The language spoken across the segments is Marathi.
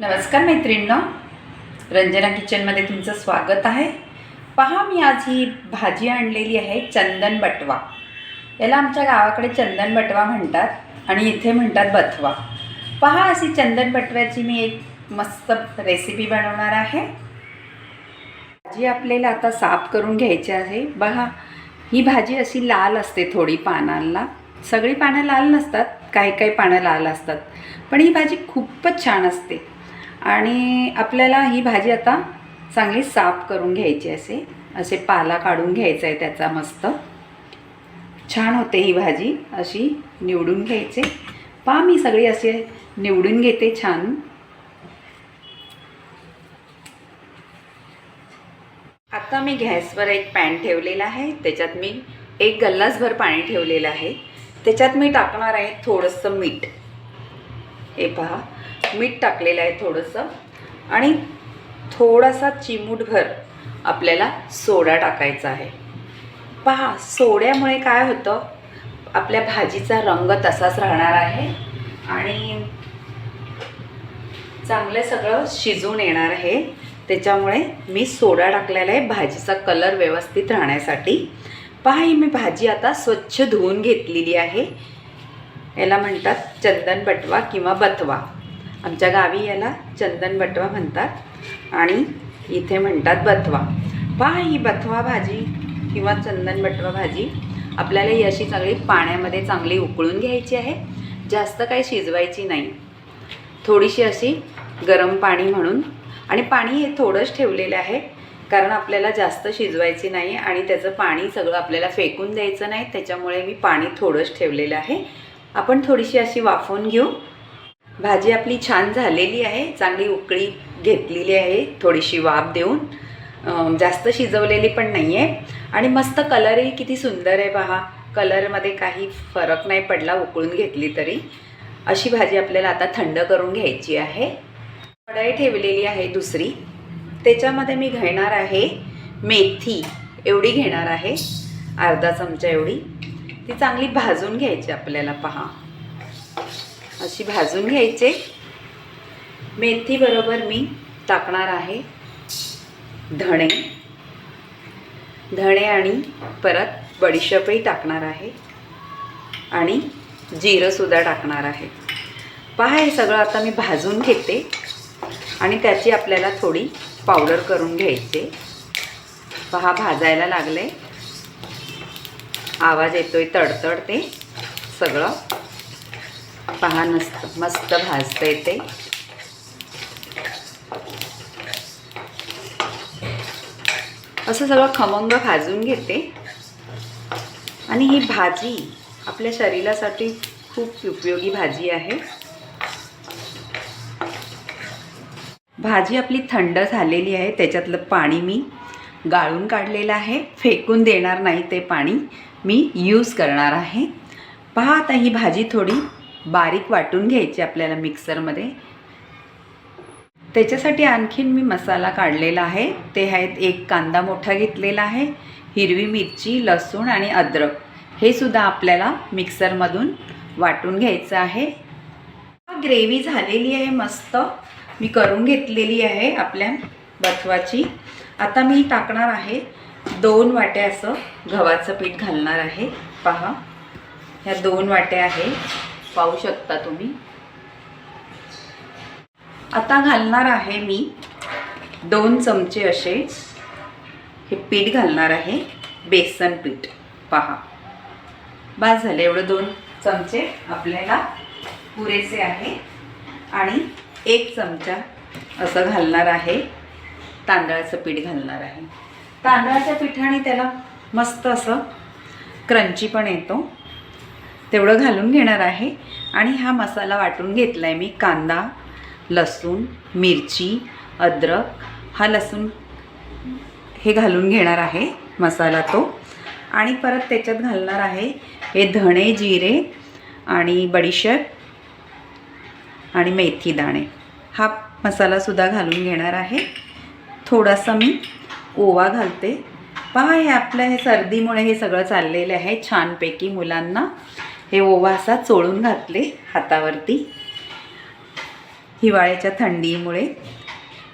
नमस्कार मैत्रिणींनो. रंजना किचनमध्ये तुमचं स्वागत आहे. पहा मी आज ही भाजी आणलेली आहे चंदन बटवा. याला आमच्या गावाकडे चंदन बटवा म्हणतात आणि इथे म्हणतात बथवा. पहा अशी चंदन बटव्याची मी एक मस्त रेसिपी बनवणार आहे. भाजी आपल्याला आता साफ करून घ्यायची आहे. बघा ही भाजी अशी लाल असते थोडी पानांना. सगळी पानं लाल नसतात काही काही पानं लाल असतात. पण ही भाजी खूपच छान असते. आणि आपल्याला ही भाजी आता चांगली साफ करून घ्यायची असे. असे पाला काढून घ्यायचा आहे त्याचा मस्त. छान होते ही भाजी. अशी निवडून घ्यायचे. पहा मी सगळी असे निवडून घेते छान. आता मी गॅसवर एक पॅन ठेवलेला आहे. त्याच्यात मी एक गल्लासभर पाणी ठेवलेलं आहे. त्याच्यात मी टाकणार आहे थोडंसं मीठ. हे पहा. मीठ टाकलेलं आहे थोडंसं. आणि थोडासा चिमूटभर आपल्याला सोडा टाकायचा आहे. पहा सोड्यामुळे काय होतं? आपल्या भाजीचा रंग तसाच राहणार आहे आणि चांगलं सगळं शिजून येणार आहे. त्याच्यामुळे मी सोडा टाकलेला आहे भाजीचा कलर व्यवस्थित राहण्यासाठी. पहा ही मी भाजी आता स्वच्छ धुवून घेतलेली आहे. याला म्हणतात चंदन बटवा किंवा बथवा. आमच्या गावी याला चंदन बटवा म्हणतात आणि इथे म्हणतात बथवा. पहा ही बथवा भाजी किंवा चंदन बटवा भाजी. आपल्याला ही अशी चांगली पाण्यामध्ये चांगली उकळून घ्यायची आहे. जास्त काही शिजवायची नाही. थोडीशी अशी गरम पाणी म्हणून. आणि पाणी हे थोडंच ठेवलेलं आहे. कारण आपल्याला जास्त शिजवायची नाही आणि त्याचं पाणी सगळं आपल्याला फेकून द्यायचं नाही. त्याच्यामुळे मी पाणी थोडंच ठेवलेलं आहे. आपण थोडीशी अशी वाफवून घेऊ. भाजी आपली छान झालेली आहे चांगली उकळी घेतलेली आहे थोडीशी वाफ देऊन. जास्त शिजवलेली पण नाही आहे आणि मस्त कलरही किती सुंदर आहे पहा. कलरमध्ये काही फरक नाही पडला उकळून घेतली तरी. अशी भाजी आपल्याला आता थंड करून घ्यायची आहे. कढई ठेवलेली आहे दुसरी. त्याच्यामध्ये मी घेणार आहे मेथी. एवढी घेणार आहे. अर्धा चमचा एवढी. ती चांगली भाजून घ्यायची आपल्याला पहा. अशी भाजून घ्यायचे. मेथीबरोबर मी टाकणार आहे. धणे. धणे आणि परत बडीशेपही टाकणार आहे. आणि जिरंसुद्धा टाकणार आहे. पहा हे सगळं आता मी भाजून घेते. आणि त्याची आपल्याला थोडी पावडर करून घ्यायचे. पहा भाजायला लागले. आवाज येतोय तडतड ते सगळं. पहा नसतं मस्त भाजतं ते. असं सगळं खमंग भाजून घेते. आणि ही भाजी आपल्या शरीरासाठी खूप उपयोगी भाजी आहे. भाजी आपली थंड झालेली आहे त्याच्यातलं पाणी मी गाळून काढलेलं आहे. फेकून देणार नाही ते पाणी मी यूज करणार आहे. पहा आता ही भाजी थोडी बारीक वाटून घ्यायची आपल्याला मिक्सरमध्ये. त्याच्यासाठी आणखीन मी मसाला काढलेला आहे. ते आहेत एक कांदा मोठा घेतलेला आहे हिरवी मिरची लसूण आणि अद्रक. हे सुद्धा आपल्याला मिक्सरमधून वाटून घ्यायचं आहे. ग्रेव्ही झालेली आहे मस्त. मी करून घेतलेली आहे आपल्या बथवाची आता मी टाकणार आहे दोन वाट्या असं गव्हाचं पीठ घालणार आहे. पहा ह्या दोन वाट्या आहे. पाहू शकता तुम्ही. आता घालणार आहे मी दोन चमचे असे. हे पीठ घालणार आहे. बेसन पीठ. पहा. बास झाले एवढं दोन चमचे आपल्याला पुरेसे आहे. आणि एक चमचा असं घालणार आहे. तांदळाचं पीठ घालणार आहे. तांदळाच्या पिठाने त्याला मस्त असं क्रंची पण येतो. तेवढं घालून घेणार आहे. आणि हा मसाला वाटून घेतला आहे मी कांदा लसूण मिरची अद्रक हा लसूण हे घालून घेणार आहे मसाला तो. आणि परत त्याच्यात घालणार आहे हे धणे जिरे आणि बडीशेप आणि मेथी दाणे. हा मसालासुद्धा घालून घेणार आहे. थोडासा मी ओवा घालते. पहा हे आपलं हे सर्दीमुळे हे सगळं चाललेलं आहे छानपैकी मुलांना. हे ओवा असा चोळून घातले हातावरती. हिवाळ्याच्या थंडीमुळे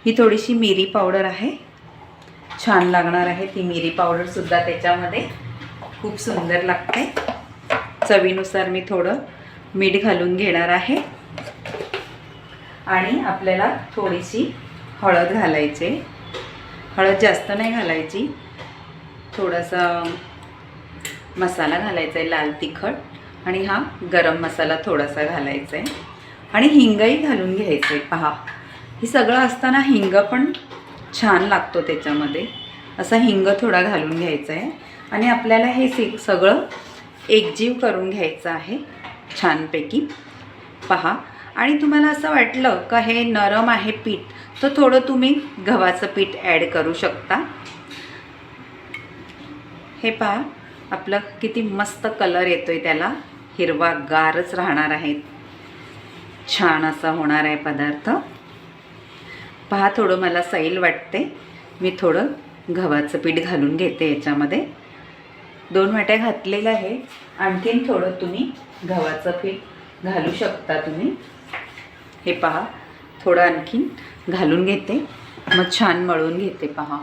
ही थोडीशी मिरी पावडर आहे. छान लागणार आहे ती मिरी पावडरसुद्धा त्याच्यामध्ये. खूप सुंदर लागते. चवीनुसार मी थोडं मीठ घालून घेणार आहे. आणि आपल्याला थोडीशी हळद घालायचे. हळद जास्त नाही घालायची. थोडासा मसाला घालायचा आहे लाल तिखट. आणि हा गरम मसाला थोडासा घालायचा आहे आणि हिंगही घालून घ्यायचं आहे पहा हे सगळं असताना हिंग पण छान लागतो त्याच्यामध्ये. असा हिंग थोडा घालून घ्यायचा आहे आणि आपल्याला हे से सगळं एकजीव करून घ्यायचं आहे छानपैकी. पहा आणि तुम्हाला असं वाटलं का हे नरम आहे पीठ तर थोडं तुम्ही गव्हाचं पीठ ॲड करू शकता. हे पहा आपलं किती मस्त कलर येतो आहे त्याला. हिरवा गारच राहणार आहेत छान असा होणार आहे पदार्थ. पहा थोडं मला सैल वाटते. मी थोडं गव्हाचं पीठ घालून घेते याच्यामध्ये. दोन वाट्या घातलेलं आहे. आणखीन थोडं तुम्ही गव्हाचं पीठ घालू शकता तुम्ही. हे पहा थोडं आणखीन घालून घेते. मग छान मळून घेते पहा.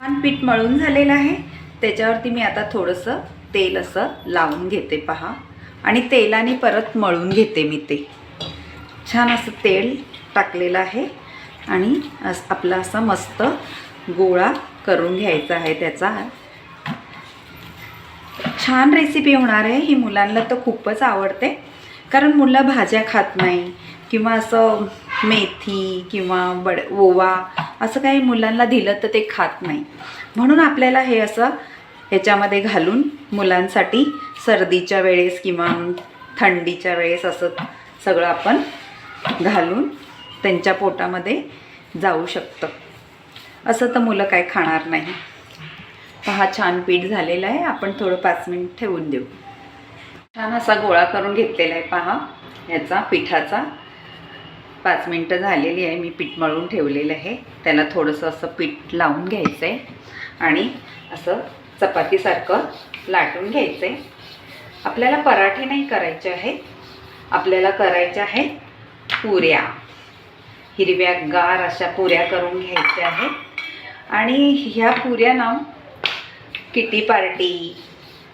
छान पीठ मळून झालेलं आहे. त्याच्यावरती मी आता थोडंसं तेल असं लावून घेते पहा. आणि तेलाने परत मळून घेते मी ते. छान असं तेल टाकलेलं आहे. आणि अस आपला असा मस्त गोळा करून घ्यायचा आहे त्याचा. छान रेसिपी होणार आहे. ही मुलांना तर खूपच आवडते. कारण मुलं भाज्या खात नाही किंवा असं मेथी किंवा बड ओवा असं काही मुलांना दिलं तर ते खात नाही. म्हणून आपल्याला हे असं ह्याच्यामध्ये घालून मुलांसाठी सर्दीच्या वेळेस किंवा थंडीच्या वेळेस असं सगळं आपण घालून त्यांच्या पोटामध्ये जाऊ शकतं. असं तर मुलं काय खाणार नाही. पहा छान पीठ झालेलं आहे. आपण थोडं पाच मिनिट ठेवून देऊ. छान असा गोळा करून घेतलेला आहे. पहा ह्याचा पिठाचा. पाच मिनटं झालेली आहे. मी पीठ मळून ठेवलेलं आहे. त्याला थोडंसं असं पीठ लावून घ्यायचं आहे आणि असं चपातीसारखं लाटून घ्यायचं. आहे आपल्याला पराठे नाही करायचे आहेत. आपल्याला करायच्या आहेत पुऱ्या. हिरव्या गार अशा पुऱ्या करून घ्यायच्या आहेत. आणि ह्या पुऱ्या ना किटी पार्टी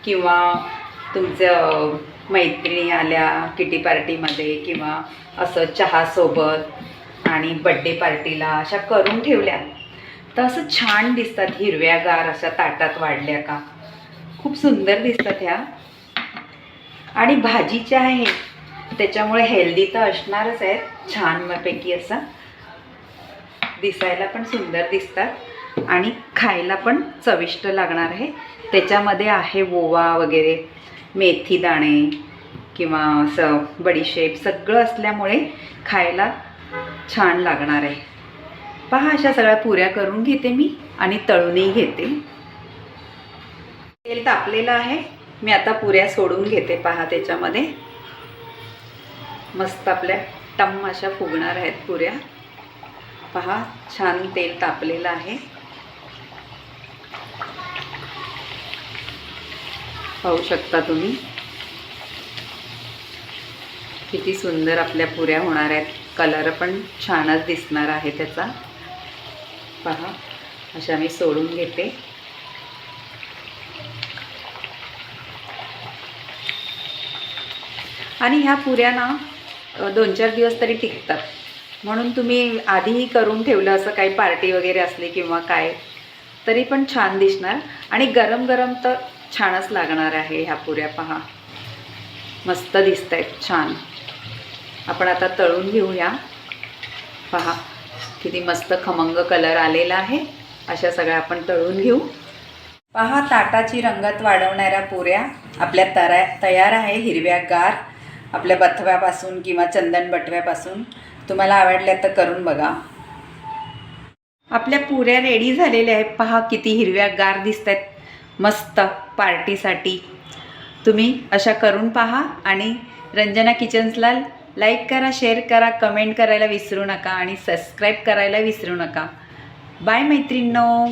किंवा तुमचं मैत्रिणी आल्या किटी पार्टीमध्ये किंवा असं चहासोबत आणि बड्डे पार्टीला अशा करून ठेवल्या. तर असं छान दिसतात हिरव्यागार अशा ताटात वाढल्या का? खूप सुंदर दिसतात ह्या. आणि भाजीच्या आहे त्याच्यामुळे हेल्दी तर असणारच आहेत. छानपैकी असं दिसायला पण सुंदर दिसतात. आणि खायला पण चविष्ट लागणार आहे. त्याच्यामध्ये आहे ओवा वगैरे मेथी दाणे किंवा असं बडीशेप सगळं असल्यामुळे खायला छान लागणार आहे. पहा अशा सगळ्या पुऱ्या करून घेते मी आणि तळूनही घेते. तेल तापलेलं आहे. मी आता पुऱ्या सोडून घेते पहा त्याच्यामध्ये. मस्त आपल्या टम अशा फुगणार आहेत पुऱ्या. पहा छान तेल तापलेलं आहे. पाहू शकता तुम्ही? किती सुंदर आपल्या पुऱ्या होणार आहेत. कलर पण छानच दिसणार आहे त्याचा. पहा. अशा मी सोडून घेते. आणि ह्या पुऱ्या ना दोन चार दिवस तरी टिकतात. म्हणून तुम्ही आधीही करून ठेवलं असं काही पार्टी वगैरे असली किंवा काय तरी पण छान दिसणार. आणि गरम गरम तर छानच लागणार आहे ह्या पुऱ्या पहा. मस्त दिसत आहेत छान. आपण आता तळून घेऊया. पहा. किती मस्त खमंग कलर आलेला आहे. अशा सगळ्या आपण तळून घेऊ. पहा ताटाची रंगत वाढवणाऱ्या पुऱ्या. आपल्या तरा तयार आहे हिरव्या गार. आपल्या बथव्यापासून किंवा चंदन बटव्यापासून. तुम्हाला आवडल्या तर करून बघा. आपल्या पुऱ्या रेडी झालेल्या आहेत. पहा किती हिरव्या गार दिसत आहेत मस्त पार्टीसाठी तुम्ही अशा करून पहा आणि रंजना किचन्सला लाईक करा शेअर करा कमेंट करायला विसरू नका आणि सबस्क्राईब करायला विसरू नका. बाय मैत्रिणींनो.